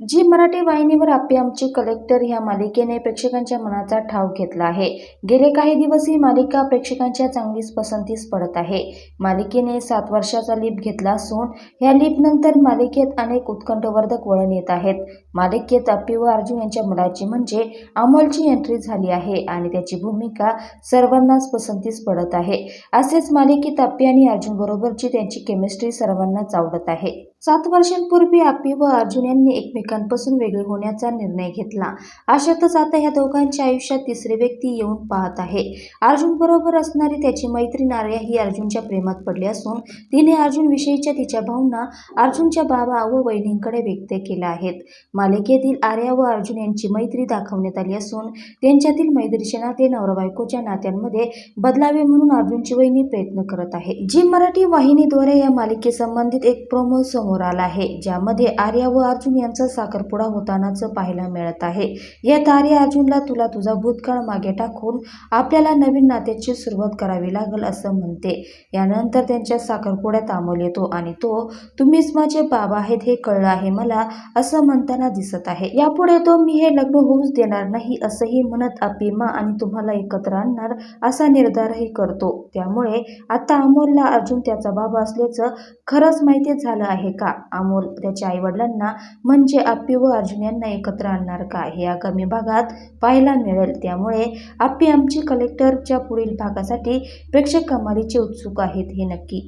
जी मराठी वाहिनीवर आपे आमची कलेक्टर ह्या मालिकेने प्रेक्षकांच्या मनाचा ठाव घेतला आहे. गेले काही दिवस ही मालिका प्रेक्षकांच्या चांगलीच पसंतीस पडत आहे. मालिकेने सात वर्षाचा लीप घेतला असून ह्या लीपनंतर मालिकेत अनेक उत्कंठवर्धक वळण येत आहेत. मालिकेत अप्पी व अर्जुन यांच्या मुलाची म्हणजे अमोलची एंट्री झाली आहे आणि त्याची भूमिका सर्वांनाच पसंतीस पडत आहे. असेच मालिकेत अप्पी आणि अर्जुन बरोबरची त्यांची केमिस्ट्री सर्वांनाच आवडत आहे. सात वर्षांपूर्वी आपी व अर्जुन यांनी एकमेकांपासून वेगळे होण्याचा निर्णय घेतला. अशातच आता या दोघांच्या आयुष्यात तिसरी व्यक्ती येऊन पाहत आहे. अर्जुन बरोबर असणारी त्याची मैत्रीण आर्या ही अर्जुनच्या प्रेमात पडली असून तिने अर्जुन विषयीच्या तिच्या भावना अर्जुनच्या बाबा व वहिनींकडे व्यक्त केल्या आहेत. मालिकेतील आर्या व अर्जुन यांची मैत्री दाखवण्यात आली असून त्यांच्यातील मैत्रीचे नाते नवरा बायकोच्या नात्यांमध्ये बदलावे म्हणून अर्जुनची वहिनी प्रयत्न करत आहे. जी मराठी वाहिनीद्वारे या मालिकेसंबंधित एक प्रोमो समोर आला आहे ज्यामध्ये आर्या व अर्जुन यांचा साखरपुडा होतानाच पाहायला मिळत आहे. यात आर्या अर्जुनला तुला तुझा भूतकाळ मागे टाकून आपल्याला नवीन नात्याची सुरुवात करावी लागल असं म्हणते. यानंतर त्यांच्या साखरपुड्यात अमोल येतो आणि तो तुम्हीच माझे बाबा आहेत हे कळलं आहे मला असं म्हणताना दिसत आहे. यापुढे तो मी हे लग्न होऊच देणार नाही असंही म्हणत अपिमा आणि तुम्हाला एकत्र आणणार असा निर्धारही करतो. त्यामुळे आता अमोलला अर्जुन त्याचा बाबा असल्याचं खरंच माहिती झालं आहे का? अमोल त्याच्या आईवडिलांना म्हणजे आप्पी व अर्जुन यांना एकत्र आणणार का? हे आगामी भागात पाहायला मिळेल. त्यामुळे आप्पी आमची कलेक्टरच्या पुढील भागासाठी प्रेक्षक कमालीचे उत्सुक आहेत हे नक्की